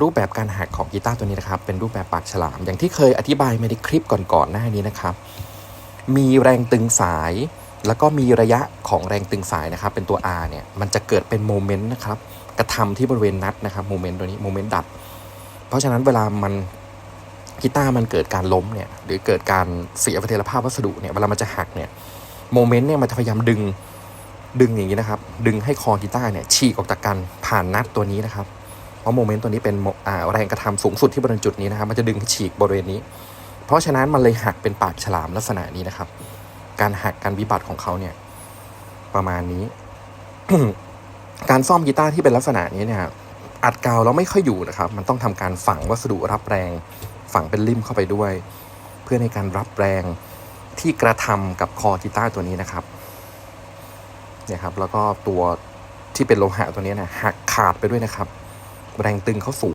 รูปแบบการหักของกีตาร์ตัวนี้นะครับ เป็นรูปแบบปากฉลาม อย่างที่เคยอธิบายมาในคลิปก่อนๆหน้านี้นะครับ มีแรงตึงสาย แล้วก็มีระยะของแรงตึงสายนะครับ เป็นตัว R เนี่ย มันจะเกิดเป็นโมเมนต์นะครับ กระทำที่บริเวณนัดนะครับ โมเมนต์ตัวนี้ โมเมนต์ดัด เพราะฉะนั้นเวลามันกีตาร์มันเกิดการล้มเนี่ย หรือเกิดการเสียเสถียรภาพวัสดุเนี่ย เวลามันจะหักเนี่ย โมเมนต์เนี่ย มันจะพยายามดึง ดึงอย่างนี้นะครับ ดึงให้คอกีตาร์เนี่ยฉีกออกจากกันผ่านนัดตัวนี้นะครับ เพราะโมเมนต์ตัวนี้เป็นแรงกระทำสูงสุดที่บริเวณจุดนี้นะครับ มันจะดึงฉีกบริเวณนี้ เพราะฉะนั้นมันเลยหักเป็นปากฉลามลักษณะนี้นะครับ การหักการวิบัติของเขาเนี่ย ประมาณนี้ การซ่อมกีตาร์ที่เป็นลักษณะนี้เนี่ยอัดกาวแล้วไม่ค่อยอยู่นะครับ มันต้องทำการฝังวัสดุรับแรง ฝังเป็นลิ่มเข้าไปด้วย เพื่อในการรับแรงที่กระทำกับคอกีตาร์ตัวนี้นะครับเนี่ยครับ แล้วก็ตัวที่เป็นโลหะตัวนี้นะหักขาดไปด้วยนะครับ แรงตึงเขาสูง